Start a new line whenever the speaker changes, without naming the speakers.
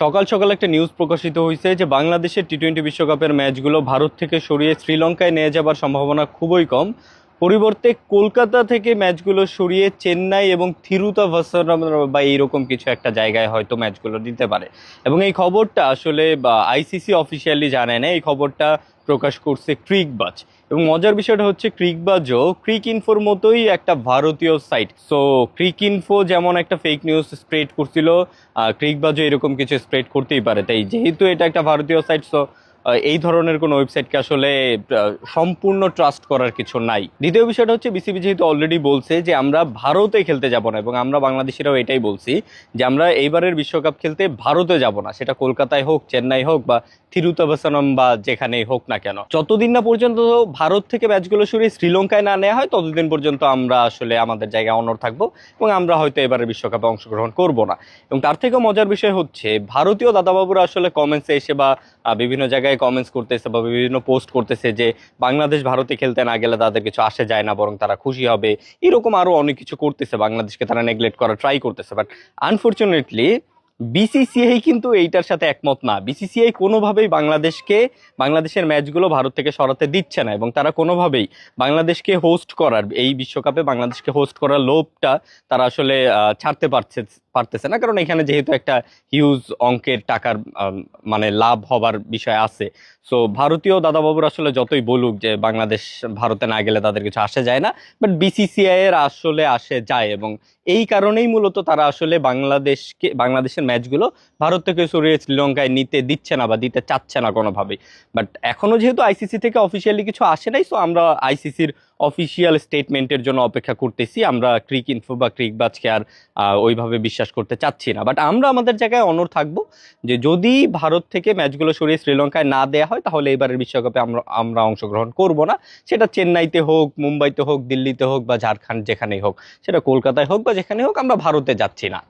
সকাল সকাল একটা নিউজ প্রকাশিত হয়েছে যে বাংলাদেশের টি টোয়েন্টি বিশ্বকাপের ম্যাচগুলো ভারত থেকে সরিয়ে শ্রীলঙ্কায় নিয়ে যাবার সম্ভাবনা খুবই কম। পরিবর্তে কলকাতা থেকে ম্যাচগুলো সরিয়ে চেন্নাই এবং থিরুতা থিরুতাভাসারাম বা এইরকম কিছু একটা জায়গায় হয়তো ম্যাচগুলো দিতে পারে। এবং এই খবরটা আসলে আইসিসি অফিসিয়ালি জানায় না, এই খবরটা প্রকাশ করছে ক্রিকবাজ। এবং মজার বিষয়টা হচ্ছে ক্রিকবাজও ক্রিক ইনফোর মতোই একটা ভারতীয় সাইট সো ক্রিক ইনফো যেমন একটা ফেক নিউজ স্প্রেড করছিল ক্রিকবাজও এরকম কিছু স্প্রেড করতেই পারে। তাই যেহেতু এটা একটা ভারতীয় সাইট সো এই ধরনের কোনো ওয়েবসাইটকে আসলে সম্পূর্ণ ট্রাস্ট করার কিছু নাই। দ্বিতীয় বিষয়টা হচ্ছে বিসিবি যেহেতু অলরেডি বলছে যে আমরা ভারতে খেলতে যাব না, এবং আমরা বাংলাদেশিরাও এটাই বলছি যে আমরা এইবারের বিশ্বকাপ খেলতে ভারতে যাব না, সেটা কলকাতায় হোক, চেন্নাই হোক, বা থিরুতাবাসানম বা যেখানেই হোক না কেন। যতদিন না পর্যন্ত ভারত থেকে ম্যাচগুলো সরিয়ে শ্রীলঙ্কায় না নেওয়া হয়, ততদিন পর্যন্ত আমরা আসলে আমাদের জায়গায় অনর থাকব, এবং আমরা হয়তো এবারের বিশ্বকাপে অংশগ্রহণ করব না। এবং তার থেকেও মজার বিষয় হচ্ছে, ভারতীয় দাদাবাবুরা আসলে কমেন্টসে এসে বা বিভিন্ন জায়গায় কমেন্টস করতেছে বা বিভিন্ন পোস্ট করতেছে যে বাংলাদেশ ভারতে খেলতে না গেলে তাদের কিছু আসে যায় না, বরং তারা খুশি হবে। এরকম আরও অনেক কিছু করতেছে, বাংলাদেশকে তারা নেগলেক্ট করার ট্রাই করতেছে। বাট আনফর্চুনেটলি বিসিসিআই কিন্তু এইটার সাথে একমত না। বিসিসিআই কোনোভাবেই বাংলাদেশকে, বাংলাদেশের ম্যাচগুলো ভারত থেকে সরাতে দিচ্ছে না এবং তারা কোনোভাবেই বাংলাদেশকে হোস্ট করার, এই বিশ্বকাপে বাংলাদেশকে হোস্ট করার লোভটা তারা আসলে ছাড়তে পারছে পারতেছে না। কারণ এখানে যেহেতু একটা হিউজ অঙ্কের টাকার মানে লাভ হবার বিষয় আছে। সো ভারতীয় দাদাবাবুর আসলে যতই বলুক যে বাংলাদেশ, ভারতে না গেলে তাদের কিছু আসে যায় না। বাট বিসিসিআই এর আসলে আসে যায় এবং এই কারণেই মূলত তারা আসলে বাংলাদেশকে, বাংলাদেশের ম্যাচগুলো ভারত থেকে সরিয়ে শ্রীলঙ্কায় নিতে দিচ্ছে না বা দিতে চাচ্ছে না কোনোভাবেই। বাট এখনও যেহেতু আইসিসি থেকে অফিসিয়ালি কিছু আসে নাই সো আমরা আইসিসির অফিসিয়াল স্টেটমেন্টের জন্য অপেক্ষা করতেছি। আমরা ক্রিক ইনফো বা ক্রিক বাজকে আর ওইভাবে বিশ্বাস করতে চাচ্ছি না। বাট আমরা আমাদের জায়গায় অনর থাকব যে যদি ভারত থেকে ম্যাচগুলো সরিয়ে শ্রীলঙ্কায় না দেয়া হয়, তাহলে এবারের বিশ্বকাপে আমরা আমরা অংশগ্রহণ করব না। সেটা চেন্নাইতে হোক, মুম্বাইতে হোক, দিল্লিতে হোক বা ঝাড়খণ্ড যেখানেই হোক। সেটা কলকাতায় হোক বা যেখানে হোক, আমরা ভারতে যাচ্ছি না।